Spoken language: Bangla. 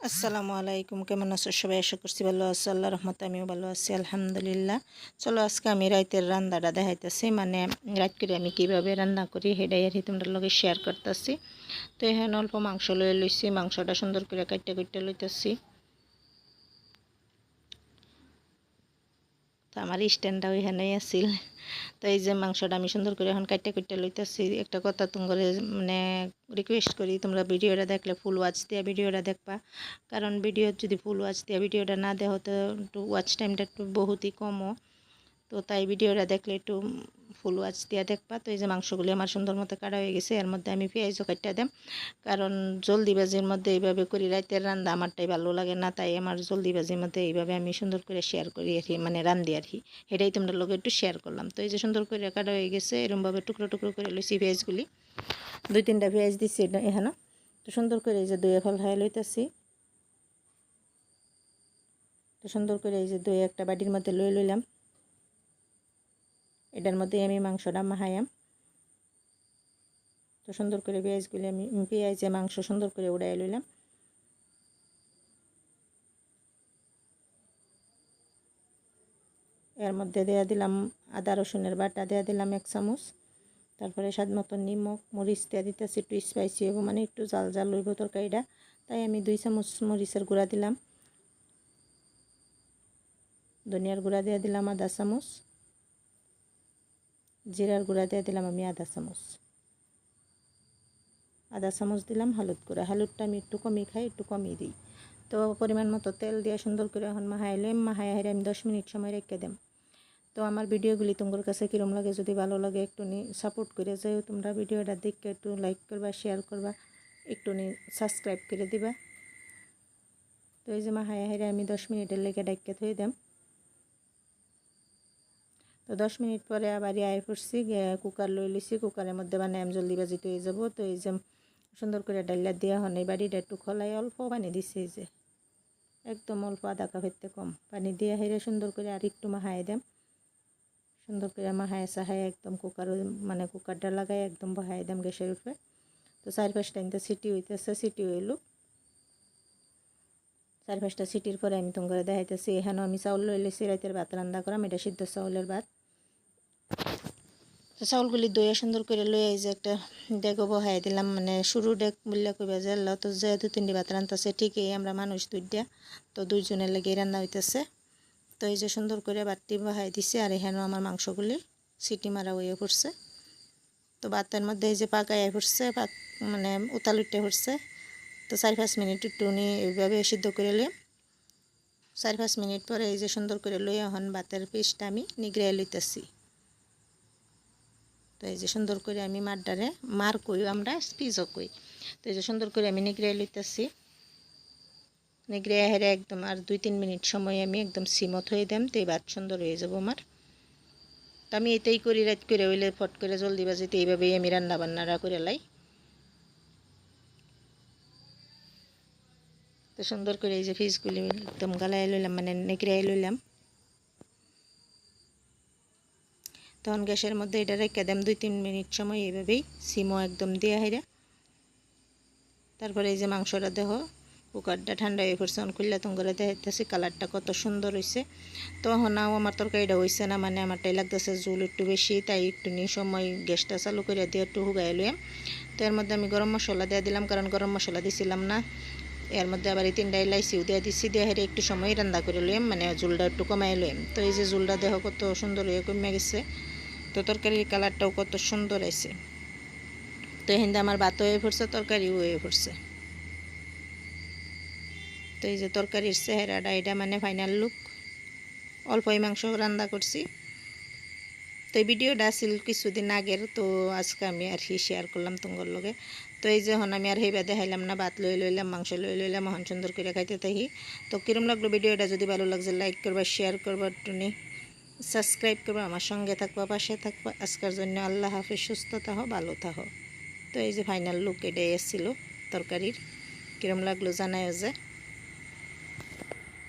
আসসালামু আলাইকুম। কেমন আছো সবাই? আশা করছি ভালো আছো। আল্লাহ রহমত আমিও ভালো আছি, আলহামদুলিল্লাহ। চলো আজকে আমি রাইতের রান্নাটা দেখাইতেছি। মানে রাত করে আমি কীভাবে রান্না করি সেটাই আর তোমরা লগে শেয়ার করতেছি। তো এখানে অল্প মাংস লয়ে লইছি। মাংসটা সুন্দর করে কাটতে কাটতে লইতেছি। তো আমার স্ট্যান্ডটা ওইখানেই আসিল তো এই যে মাংসটা আমি সুন্দর করে এখন কাটতে কাটতে লইতেছি। একটা কথা তোমার মানে রিকোয়েস্ট করি, তোমরা ভিডিওটা দেখলে ফুল ওয়াচ দিয়ে ভিডিওটা দেখবা। কারণ ভিডিও যদি ফুল ওয়াচ দিয়ে ভিডিওটা না দেওয়া তো ওয়াচ টাইমটা একটু বহুতই কমও। তো তাই ভিডিওটা দেখলে একটু ফুল ওয়াচ দিয়ে দেখবা। তো এই যে মাংসগুলি আমার সুন্দর মতো কাটা হয়ে গেছে, এর মধ্যে আমি পেঁয়াজও কাটতে দেম। কারণ জলদিবাজির মধ্যে এইভাবে করি রাতের রান্না আমারটাই ভালো লাগে না, তাই আমার জলদিবাজির মধ্যে এইভাবে আমি সুন্দর করে শেয়ার করি আর কি মানে রান্ধি আর কি। এটাই তোমরা লোক একটু শেয়ার করলাম। তো এই যে সুন্দর করে কাটা হয়ে গেছে, এরমভাবে টুকরো টুকরো করে লইছি পেঁয়াজগুলি। দুই তিনটা পেঁয়াজ দিচ্ছি এখানে। তো সুন্দর করে এই যে দুই এখন হাই লইতেছি। তো সুন্দর করে এই যে দুই একটা বাটির মধ্যে লই লইলাম। এটার মধ্যে আমি মাংসটা মাহাইয়াম তো সুন্দর করে পেঁয়াজগুলি আমি পেঁয়াজে মাংস সুন্দর করে উড়াই লইলাম। এর মধ্যে দেওয়া দিলাম আদা রসুনের বাটা দেওয়া দিলাম এক চামচ। তারপরে স্বাদ মতো নিমক মরিচ দেওয়া দিতেছি, একটু স্পাইসি হব মানে একটু জাল জাল লইব তরকারিটা। তাই আমি দুই চামচ মরিচের গুঁড়া দিলাম। ধনিয়ার গুঁড়া দিয়ে দিলাম আধা চামচ। জিরার গুঁড়া দিয়ে দিলাম আমি আধা চামচ। আদা চামচ দিলাম, হলুদ গুঁড়া। হলুদটা আমি একটু কমই খাই, একটু কমই দিই। তো পরিমাণ মতো তেল দিয়ে সুন্দর করে এখন মাহাইলে মাহাই হাইরে আমি দশ মিনিট সময় রেখে দেম তো আমার ভিডিওগুলি তোমার কাছে কীরম লাগে, যদি ভালো লাগে একটু সাপোর্ট করে যাও। তোমরা ভিডিওটা দেখে একটু লাইক করবা শেয়ার করবা, একটু নি সাবস্ক্রাইব করে দিবা। তো এই যে মাহাই হাইরে আমি দশ মিনিটের লেগে ডাইকে থই দেম তো দশ মিনিট পরে আবার আয় পড়ছি কুকার লই লিছি কুকারের মধ্যে মানে আমি জলদি বাজিতে হয়ে যাব। তো এই যে সুন্দর করে ডাইলা দেওয়া হন এই বাড়িটা একটু খোলাই, অল্প পানি দিছে এই যে। একদম অল্প আধা কাপের কম পানি দিয়ে হেরে সুন্দর করে আর একটু মাহাই দেম। সুন্দর করে মাহায় সাহায় একদম কুকার মানে কুকারটা লাগাই একদম বহাই দাম গ্যাসের উপরে। তো চার পাঁচটা ইনতে সিটি হইতেছে, সিটি হইল। চার পাঁচটা সিটির পরে আমি তোমাকে দেখাইতেছি, এখানেও আমি চাউল লইলে রাইতের ভাত রান্না করাম, এটা সিদ্ধ চাউলের ভাত। চাউলগুলি দইয়া সুন্দর করে লই এই যে একটা ডেকো বহাই দিলাম। মানে শুরু ডেক বললে কইবা যে তো যে দু তিনটি ভাত রান্তাছে ঠিকই, আমরা মানুষ দুইটা, তো দুইজনের লেগে রান্না হইতেছে। তো এই যে সুন্দর করে বাটি বহাই দিছে, আর এখানেও আমার মাংসগুলি সিটি মারা হয়ে পড়ছে। তো ভাতের মধ্যে এই যে পাকাই পড়ছে পাক মানে উতাল উঠে পড়ছে। তো চার পাঁচ মিনিট একটু উনি এইভাবে সিদ্ধ করে লিয়ে চার পাঁচ মিনিট পরে এই যে সুন্দর করে লই এখন ভাতের পিসটা আমি নিগড়াই লইতেছি। তো এই যে সুন্দর করে আমি মারডারে মার কই, আমরা পিজও কই। তো এই যে সুন্দর করে আমি নিগড়াই লইতেছি। নিগড়ে হেরে একদম আর দুই তিন মিনিট সময় আমি একদম সিমত হয়ে দাম, তো এই ভাত সুন্দর হয়ে যাব আমার। তো আমি এটাই করি, রাত করে হইলে ফট করে জলদি বাজিতে এইভাবেই আমি রান্না বান্নারা করে লাই। তো সুন্দর করে এই যে ফিসগুলি একদম গালাই লইলাম মানে নেকড়াই লইলাম। তখন গ্যাসের মধ্যে এটা রেখে দাম দুই তিন মিনিট সময় এইভাবেই সিমও একদম দিয়ে হাইরা। তারপরে এই যে মাংসটা দেহ কুকারটা ঠান্ডা হয়ে পড়ছে, অন খুললে তোমার দেখতেছি কালারটা কত সুন্দর হয়েছে তো হনাও আমার তরকারিটা হয়েছে না মানে আমারটাই লাগতেছে জুল একটু বেশি, তাই একটু নিয়ে সময় গ্যাসটা চালু করে দিয়ে একটু হুগাই লইম তো এর মধ্যে আমি গরম মশলা দিয়ে দিলাম, কারণ গরম মশলা দিছিলাম না। এর মধ্যে আবার এই তিনটা ইলাইচিও দিয়ে দিচ্ছি দিয়ে হেরে একটু সময় রান্না করে লইম মানে জুলটা একটু কমাই লইম তো এই যে জুলটা দেহ কত সুন্দর হয়ে কমে গেছে। তো তরকারির কালারটাও কত সুন্দর আছে তো এখান আমার ভাত হয়ে পড়ছে তরকারিও হয়ে পড়ছে। তো এই যে তরকারির চেহারাটা, এটা মানে ফাইনাল লুক অল্পই মাংস রান্না করছি। তো এই ভিডিওটা আসছিল কিছুদিন আগের, তো আজকে আমি আর কি শেয়ার করলাম তোমার লগে। তো এই যে হন আমি আর সেইবা দেখাইলাম না, ভাত লই লইলাম, মাংস লই লইলাম মহান সুন্দর করে খাইতে থাকি। তো কিরম লাগল ভিডিওটা? যদি ভালো লাগছে লাইক করবা শেয়ার করবা, টুনি। সাবস্ক্রাইব করবা আমার সঙ্গে থাকবা পাশে থাকবা আজকের জন্য আল্লাহ হাফিজ, সুস্থ থাকো, ভালো থাকো। তো এই যে ফাইনাল লুক এটাই এসেছিল তরকারির। কিরম লাগল জানায় যে।